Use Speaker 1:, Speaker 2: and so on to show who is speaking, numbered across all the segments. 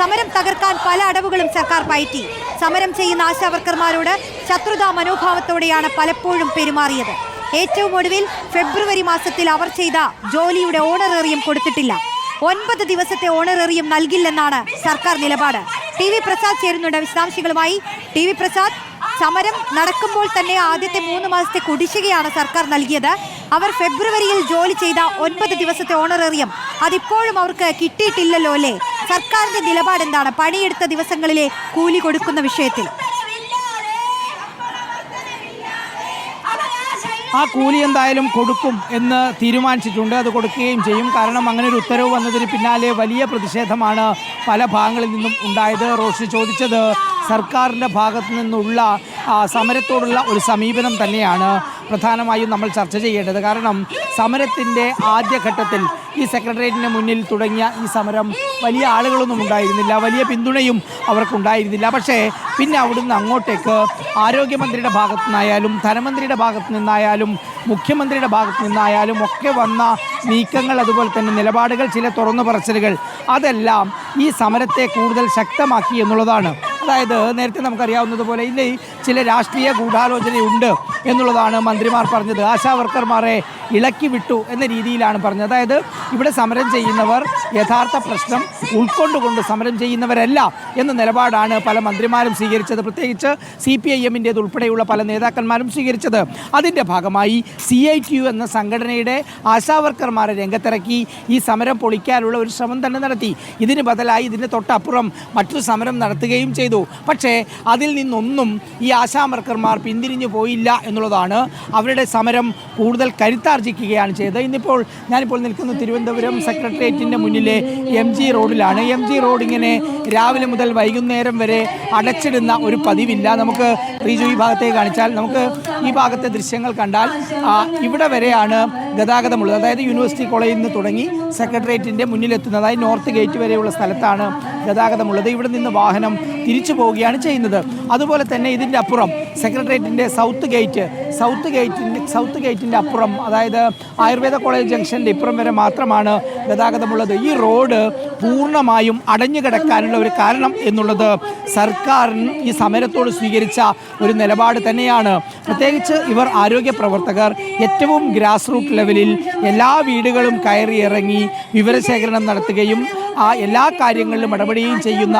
Speaker 1: സമരം തകർക്കാൻ പല അടവുകളും സർക്കാർ പയറ്റി. സമരം ചെയ്യുന്ന ആശാവർക്കർമാരോട് ശത്രുതാ മനോഭാവത്തോടെയാണ് പലപ്പോഴും പെരുമാറിയത്. ഏറ്റവും ഒടുവിൽ ഫെബ്രുവരി മാസത്തിൽ അവർ ചെയ്ത ജോലിയുടെ ഓണറേറിയം കൊടുത്തിട്ടില്ല. ഒൻപത് ദിവസത്തെ ഓണറേറിയം നൽകില്ലെന്നാണ് സർക്കാർ നിലപാട്. ടി വി പ്രസാദ് ചേരുന്നുണ്ട് വിശദാംശങ്ങളുമായി. ടി വി പ്രസാദ് സമരം നടക്കുമ്പോൾ തന്നെ ആദ്യത്തെ മൂന്ന് മാസത്തെ കുടിശ്ശികയാണ് സർക്കാർ നൽകിയത്. അവർ ഫെബ്രുവരിയിൽ ജോലി ചെയ്ത ഒൻപത് ദിവസത്തെ ഓണറേറിയം അതിപ്പോഴും അവർക്ക് കിട്ടിയിട്ടില്ലല്ലോ അല്ലേ? സർക്കാരിന്റെ നിലപാട് എന്താണ്? പണിയെടുത്ത ദിവസങ്ങളിലെ കൂലി കൊടുക്കുന്ന വിഷയത്തിൽ.
Speaker 2: ആ കൂലി എന്തായാലും കൊടുക്കും എന്ന് തീരുമാനിച്ചിട്ടുണ്ട്. അത് കൊടുക്കുകയും ചെയ്യും. കാരണം അങ്ങനെ ഒരു ഉത്തരവ് വന്നതിന് പിന്നാലെ വലിയ പ്രതിഷേധമാണ് പല ഭാഗങ്ങളിൽ നിന്നും ഉണ്ടായത്. റോഷി ചോദിച്ചത് സർക്കാരിന്റെ ഭാഗത്തു നിന്നുള്ള സമരത്തോടുള്ള ഒരു സമീപനം തന്നെയാണ് പ്രധാനമായും നമ്മൾ ചർച്ച ചെയ്യേണ്ടത്. കാരണം സമരത്തിന്റെ ആദ്യഘട്ടത്തിൽ ഈ സെക്രട്ടേറിയറ്റിന് മുന്നിൽ തുടങ്ങിയ ഈ സമരം വലിയ ആളുകളൊന്നും ഉണ്ടായിരുന്നില്ല. വലിയ പിന്തുണയും അവർക്കുണ്ടായിരുന്നില്ല. പക്ഷേ പിന്നെ അവിടുന്ന് അങ്ങോട്ടേക്ക് ആരോഗ്യമന്ത്രിയുടെ ഭാഗത്തു നിന്നായാലും ധനമന്ത്രിയുടെ ഭാഗത്തു നിന്നായാലും മുഖ്യമന്ത്രിയുടെ ഭാഗത്തു നിന്നായാലും ഒക്കെ വന്ന നീക്കങ്ങൾ അതുപോലെ തന്നെ നിലപാടുകൾ ചില തുറന്നു പറച്ചിലുകൾ അതെല്ലാം ഈ സമരത്തെ കൂടുതൽ ശക്തമാക്കി എന്നുള്ളതാണ്. അതായത് നേരത്തെ നമുക്കറിയാവുന്നതുപോലെ ഇന്ന് ചില രാഷ്ട്രീയ ഗൂഢാലോചനയുണ്ട്. എന്നുള്ളതാണ് മന്ത്രിമാർ പറഞ്ഞത്. ആശാ വർക്കർമാരെ ഇളക്കി വിട്ടു എന്ന രീതിയിലാണ് പറഞ്ഞത്. അതായത് ഇവിടെ സമരം ചെയ്യുന്നവർ യഥാർത്ഥ പ്രശ്നം ഉൾക്കൊണ്ടുകൊണ്ട് സമരം ചെയ്യുന്നവരല്ല എന്ന നിലപാടാണ് പല മന്ത്രിമാരും സ്വീകരിച്ചത്. പ്രത്യേകിച്ച് സി പി ഐ എമ്മിന്റേത് ഉൾപ്പെടെയുള്ള പല നേതാക്കന്മാരും സ്വീകരിച്ചത്. അതിന്റെ ഭാഗമായി സി ഐ ടി യു എന്ന സംഘടനയുടെ ആശാവർക്കർമാരെ രംഗത്തിറക്കി ഈ സമരം പൊളിക്കാനുള്ള ഒരു ശ്രമം തന്നെ നടത്തി. ഇതിന് ബദലായി ഇതിന് തൊട്ടപ്പുറം മറ്റൊരു സമരം നടത്തുകയും ചെയ്തു. പക്ഷേ അതിൽ നിന്നൊന്നും ഈ ആശാവർക്കർമാർ പിന്തിരിഞ്ഞു പോയില്ല എന്നുള്ളതാണ് അവരുടെ സമരം കൂടുതൽ കരുത്താർജിക്കുകയാണ് ചെയ്തത്. ഇന്നിപ്പോൾ ഞാനിപ്പോൾ നിൽക്കുന്ന തിരുവനന്തപുരം സെക്രട്ടേറിയറ്റിന്റെ മുന്നിലെ എം ജി റോഡിലാണ്. എം ജി റോഡ് ഇങ്ങനെ രാവിലെ മുതൽ വൈകുന്നേരം വരെ അടച്ചിടുന്ന ഒരു പതിവില്ല. നമുക്ക് റീജു ഈ ഭാഗത്തേക്ക് കാണിച്ചാൽ നമുക്ക് ഈ ഭാഗത്തെ ദൃശ്യങ്ങൾ കണ്ടാൽ ഇവിടെ വരെയാണ് ഗതാഗതമുള്ളത്. അതായത് യൂണിവേഴ്സിറ്റി കോളേജിൽ നിന്ന് തുടങ്ങി സെക്രട്ടേറിയറ്റിന്റെ മുന്നിലെത്തുന്നത് അതായത് നോർത്ത് ഗേറ്റ് വരെയുള്ള സ്ഥലത്താണ് ഗതാഗതമുള്ളത്. ഇവിടെ നിന്ന് വാഹനം തിരിച്ചു പോവുകയാണ് ചെയ്യുന്നത്. അതുപോലെ തന്നെ ഇതിന്റെ അപ്പുറം സെക്രട്ടേറിയറ്റിന്റെ സൗത്ത് ഗേറ്റ് സൗത്ത് ഗേറ്റിന്റെ സൗത്ത് ഗേറ്റിന്റെ അപ്പുറം അതായത് ആയുർവേദ കോളേജ് ജംഗ്ഷന്റെ ഇപ്പുറം വരെ മാത്രമാണ് ഗതാഗതമുള്ളത്. ഈ റോഡ് പൂർണമായും അടഞ്ഞുകിടക്കാനുള്ള ഒരു കാരണം എന്നുള്ളത് സർക്കാരിന് ഈ സമരത്തോട് സ്വീകരിച്ച ഒരു നിലപാട് തന്നെയാണ്. പ്രത്യേകിച്ച് ഇവർ ആരോഗ്യ പ്രവർത്തകർ ഏറ്റവും ഗ്രാസ് റൂട്ട് ലെവലിൽ എല്ലാ വീടുകളും കയറി ഇറങ്ങി വിവരശേഖരണം നടത്തുകയും ആ എല്ലാ കാര്യങ്ങളിലും ഇടപെടുകയും ചെയ്യുന്ന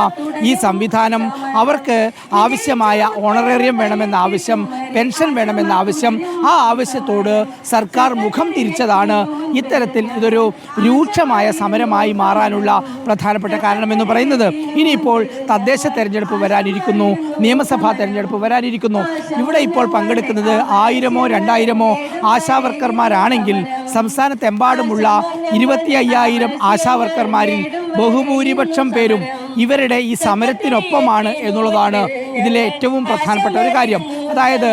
Speaker 2: ഈ സംവിധാനം അവർക്ക് ആവശ്യമായ ഓണറേറിയം വേണമെന്ന ആവശ്യം പെൻഷൻ വേണമെന്ന ആവശ്യം ആ ആവശ്യത്തോട് സർക്കാർ മുഖം തിരിച്ചതാണ്. ഇത്തരത്തിൽ ഇതൊരു രൂക്ഷമായ സമരമായി മാറാനുള്ള പ്രധാനപ്പെട്ട കാരണമെന്ന് പറയുന്നത്. ഇനിയിപ്പോൾ തദ്ദേശ തെരഞ്ഞെടുപ്പ് വരാനിരിക്കുന്നു നിയമസഭാ തെരഞ്ഞെടുപ്പ് വരാനിരിക്കുന്നു. ഇവിടെ ഇപ്പോൾ പങ്കെടുക്കുന്നത് ആയിരമോ രണ്ടായിരമോ ആശാവർക്കർമാരാണെങ്കിൽ സംസ്ഥാനത്തെമ്പാടുമുള്ള ഇരുപത്തി അയ്യായിരം ആശാവർക്കർമാരിൽ ബഹുഭൂരിപക്ഷം പേരും ഇവരുടെ ഈ സമരത്തിനൊപ്പമാണ് എന്നുള്ളതാണ് ഇതിലെ ഏറ്റവും പ്രധാനപ്പെട്ട ഒരു കാര്യം. അതായത്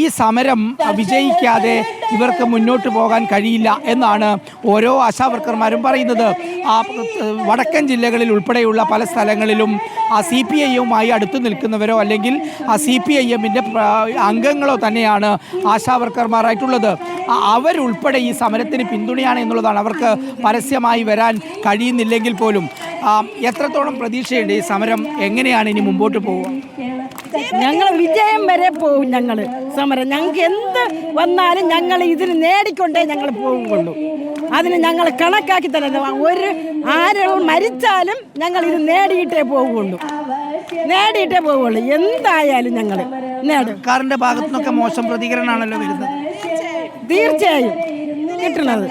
Speaker 2: ഈ സമരം വിജയിക്കാതെ ഇവർക്ക് മുന്നോട്ട് പോകാൻ കഴിയില്ല എന്നാണ് ഓരോ ആശാവർക്കർമാരും പറയുന്നത്. ആ വടക്കൻ ജില്ലകളിൽ ഉൾപ്പെടെയുള്ള പല സ്ഥലങ്ങളിലും ആ സി പി ഐ അടുത്ത് നിൽക്കുന്നവരോ അല്ലെങ്കിൽ ആ സി പി ഐ എമ്മിന്റെ അംഗങ്ങളോ തന്നെയാണ് ആശാവർക്കർമാരായിട്ടുള്ളത്. അവരുൾപ്പെടെ ഈ സമരത്തിന് പിന്തുണയാണ് എന്നുള്ളതാണ്. അവർക്ക് പരസ്യമായി വരാൻ കഴിയുന്നില്ലെങ്കിൽ പോലും എത്രത്തോളം പ്രതീക്ഷയുണ്ട് ഈ സമരം? എങ്ങനെയാണ് ഇനി മുമ്പോട്ട് പോവുക?
Speaker 3: ഞങ്ങൾ വിജയം വരെ പോകും ഞങ്ങൾ സമരം. ഞങ്ങൾക്ക് എന്ത് വന്നാലും ഞങ്ങൾ ഇതിന് നേടിക്കൊണ്ടേ ഞങ്ങൾ പോകുള്ളൂ അതിന് ഞങ്ങൾ കണക്കാക്കി തന്നെ ഒരു ആരും മരിച്ചാലും ഞങ്ങൾ ഇത് നേടിയിട്ടേ പോകുള്ളൂ നേടിയിട്ടേ പോകുള്ളൂ എന്തായാലും ഞങ്ങൾ നേടും.
Speaker 2: സർക്കാരിന്റെ ഭാഗത്തുനിന്നൊക്കെ മോശം പ്രതികരണമാണല്ലോ വരുന്നത്.
Speaker 3: തീർച്ചയായും.
Speaker 4: കിട്ടുന്നത്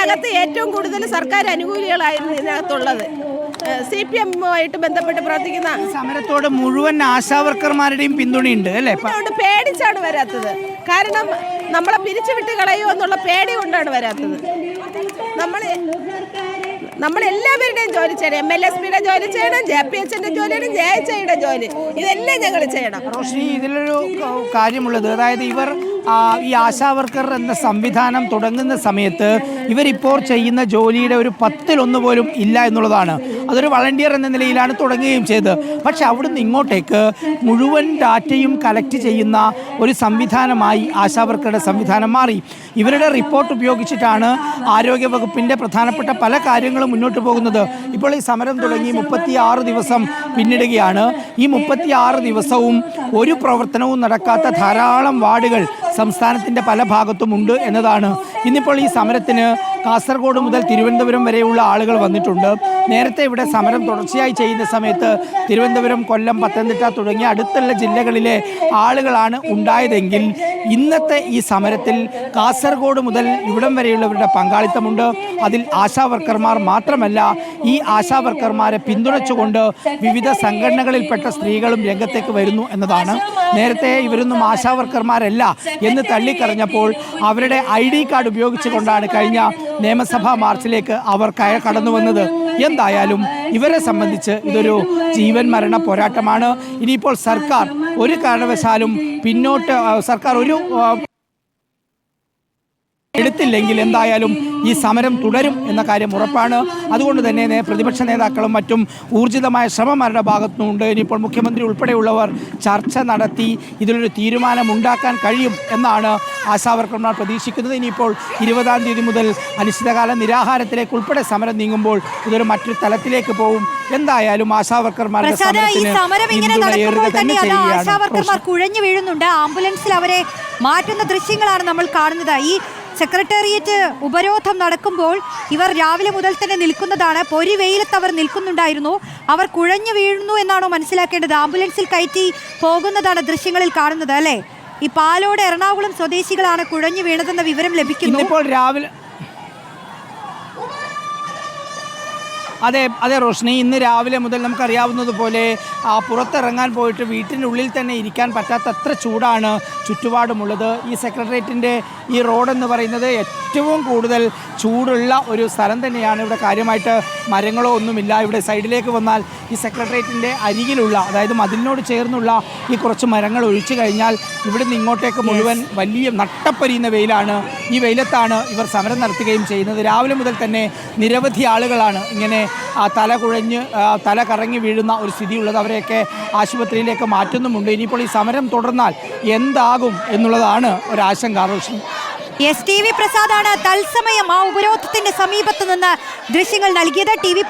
Speaker 4: ഇതിനകത്ത് ഏറ്റവും കൂടുതൽ സർക്കാർ അനുകൂലികളായിരുന്നു ഇതിനകത്തുള്ളത്. സി പി എമ്മുമായിട്ട് ബന്ധപ്പെട്ട് പ്രവർത്തിക്കുന്ന
Speaker 2: സമരത്തോട് മുഴുവൻ ആശാവർക്കർമാരുടെയും പിന്തുണയുണ്ട് അല്ലേ?
Speaker 4: അതുകൊണ്ട് പേടിച്ചാണ് വരാത്തത്. കാരണം നമ്മളെ പിരിച്ചുവിട്ട് കളയോ എന്നുള്ള പേടി കൊണ്ടാണ് വരാത്തത്. നമ്മൾ നമ്മൾ എല്ലാവരുടെയും ജോലി ചെയ്യണം. എം എൽ എസ് പിയുടെ ജോലി ചെയ്യണം ജെ പി എച്ചിന്റെ ജോലി ചെയ്യണം ജെ എച്ച് ഐയുടെ ജോലി. ഇതെല്ലാം ഞങ്ങൾ ചെയ്യണം.
Speaker 2: റോഷിനി ഇതിലൊരു കാര്യമുള്ളത് അതായത് ഇവർ ഈ ആശാ വർക്കർ എന്ന സംവിധാനം തുടങ്ങുന്ന സമയത്ത് ഇവരിപ്പോൾ ചെയ്യുന്ന ജോലിയുടെ ഒരു പത്തിലൊന്ന് പോലും ഇല്ല എന്നുള്ളതാണ്. അതൊരു വളണ്ടിയർ എന്ന നിലയിലാണ് തുടങ്ങുകയും ചെയ്തത്. പക്ഷെ അവിടുന്ന് ഇങ്ങോട്ടേക്ക് മുഴുവൻ ഡാറ്റയും കളക്ട് ചെയ്യുന്ന ഒരു സംവിധാനമായി ആശാവർക്കറുടെ സംവിധാനം മാറി. ഇവരുടെ റിപ്പോർട്ട് ഉപയോഗിച്ചിട്ടാണ് ആരോഗ്യ വകുപ്പിന്റെ പ്രധാനപ്പെട്ട പല കാര്യങ്ങളും മുന്നോട്ട് പോകുന്നത്. ഇപ്പോൾ ഈ സമരം തുടങ്ങി മുപ്പത്തി ദിവസം പിന്നിടുകയാണ്. ഈ മുപ്പത്തി ദിവസവും ഒരു പ്രവർത്തനവും നടക്കാത്ത ധാരാളം വാർഡുകൾ സംസ്ഥാനത്തിന്റെ പല ഭാഗത്തും ഉണ്ട് എന്നതാണ്. ഇന്നിപ്പോൾ ഈ സമരത്തിന് കാസർഗോഡ് മുതൽ തിരുവനന്തപുരം വരെയുള്ള ആളുകൾ വന്നിട്ടുണ്ട്. നേരത്തെ ഇവിടെ സമരം തുടർച്ചയായി ചെയ്യുന്ന സമയത്ത് തിരുവനന്തപുരം കൊല്ലം പത്തനംതിട്ട തുടങ്ങിയ അടുത്തുള്ള ജില്ലകളിലെ ആളുകളാണ് ഉണ്ടായതെങ്കിൽ ഇന്നത്തെ ഈ സമരത്തിൽ കാസർഗോഡ് മുതൽ ഇവിടം വരെയുള്ളവരുടെ പങ്കാളിത്തമുണ്ട്. അതിൽ ആശാ വർക്കർമാർ മാത്രമല്ല ഈ ആശാ വർക്കർമാരെ പിന്തുണച്ചുകൊണ്ട് വിവിധ സംഘടനകളിൽപ്പെട്ട സ്ത്രീകളും രംഗത്തേക്ക് വരുന്നു എന്നതാണ്. നേരത്തെ ഇവരൊന്നും ആശാ വർക്കർമാരല്ല എന്ന് തള്ളിക്കറിഞ്ഞപ്പോൾ അവരുടെ ഐ ഡി കാർഡ് ഉപയോഗിച്ചുകൊണ്ടാണ് കഴിഞ്ഞ നിയമസഭാ മാർച്ചിലേക്ക് അവർ കടന്നു വന്നത്. എന്തായാലും ഇവരെ സംബന്ധിച്ച് ഇതൊരു ജീവൻ മരണ പോരാട്ടമാണ്. ഇനിയിപ്പോൾ സർക്കാർ ഒരു കാരണവശാലും പിന്നോട്ട് സർക്കാർ ഒരു എടുത്തില്ലെങ്കിൽ എന്തായാലും ഈ സമരം തുടരും എന്ന കാര്യം ഉറപ്പാണ്. അതുകൊണ്ട് തന്നെ പ്രതിപക്ഷ നേതാക്കളും മറ്റും ഊർജിതമായ ശ്രമം അവരുടെ ഭാഗത്തുനിന്നുണ്ട്. ഇനിയിപ്പോൾ മുഖ്യമന്ത്രി ഉൾപ്പെടെയുള്ളവർ ചർച്ച നടത്തി ഇതിലൊരു തീരുമാനം ഉണ്ടാക്കാൻ കഴിയും എന്നാണ് ആശാവർക്കർമാർ പ്രതീക്ഷിക്കുന്നത്. ഇനിയിപ്പോൾ ഇരുപതാം തീയതി മുതൽ അനിശ്ചിതകാല നിരാഹാരത്തിലേക്ക് ഉൾപ്പെടെ സമരം നീങ്ങുമ്പോൾ ഇതൊരു മറ്റൊരു തലത്തിലേക്ക് പോകും. എന്തായാലും ആശാവർക്കർമാരുടെ സമരത്തിന്
Speaker 1: കുഴഞ്ഞു വീഴുന്നുണ്ട്. ആംബുലൻസിൽ അവരെ മാറ്റുന്ന ദൃശ്യങ്ങളാണ് നമ്മൾ കാണുന്നത്. ഈ സെക്രട്ടേറിയറ്റ് ഉപരോധം നടക്കുമ്പോൾ ഇവർ രാവിലെ മുതൽ തന്നെ നിൽക്കുന്നതാണ്. പൊരി വെയിലത്ത് അവർ നിൽക്കുന്നുണ്ടായിരുന്നു. അവർ കുഴഞ്ഞു വീഴുന്നു എന്നാണോ മനസ്സിലാക്കേണ്ടത്? ആംബുലൻസിൽ കയറ്റി പോകുന്നതാണ് ദൃശ്യങ്ങളിൽ കാണുന്നത് അല്ലേ? ഈ പാലോട് എറണാകുളം സ്വദേശികളാണ് കുഴഞ്ഞു വീണതെന്ന വിവരം ലഭിക്കുന്നു.
Speaker 2: ഇപ്പോൾ രാവിലെ അതെ അതെ റോഷ്നി ഇന്ന് രാവിലെ മുതൽ നമുക്കറിയാവുന്നതുപോലെ പുറത്തിറങ്ങാൻ പോയിട്ട് വീട്ടിനുള്ളിൽ തന്നെ ഇരിക്കാൻ പറ്റാത്തത്ര ചൂടാണ് ചുറ്റുപാടുമുള്ളത്. ഈ സെക്രട്ടേറിയറ്റിന്റെ ഈ റോഡെന്ന് പറയുന്നത് ഏറ്റവും കൂടുതൽ ചൂടുള്ള ഒരു സ്ഥലം തന്നെയാണ്. ഇവിടെ കാര്യമായിട്ട് മരങ്ങളോ ഒന്നുമില്ല. ഇവിടെ സൈഡിലേക്ക് വന്നാൽ ഈ സെക്രട്ടേറിയറ്റിന്റെ അരികിലുള്ള അതായത് മതിലിനോട് ചേർന്നുള്ള ഈ കുറച്ച് മരങ്ങൾ ഒഴിച്ചു കഴിഞ്ഞാൽ ഇവിടെ നിന്ന് ഇങ്ങോട്ടേക്ക് മുഴുവൻ വലിയ നട്ടപ്പൊരിയുന്ന വെയിലാണ്. ഈ വെയിലത്താണ് ഇവർ സമരം നടത്തുകയും ചെയ്യുന്നത്. രാവിലെ മുതൽ തന്നെ നിരവധി ആളുകളാണ് ഇങ്ങനെ തല കുഴഞ്ഞ് തല കറങ്ങി വീഴുന്ന ഒരു സ്ഥിതിയുള്ളത് അവരെയൊക്കെ ആശുപത്രിയിലേക്ക് മാറ്റുന്നുമുണ്ട്. ഇനിയിപ്പോൾ ഈ സമരം തുടർന്നാൽ എന്താകും എന്നുള്ളതാണ് ഒരാശങ്ക റോഷൻ
Speaker 1: എസ് ടി വി പ്രസാദാണ് തത്സമയം ആ ഉപരോധത്തിന്റെ സമീപത്ത് നിന്ന് ദൃശ്യങ്ങൾ നൽകിയത്. T V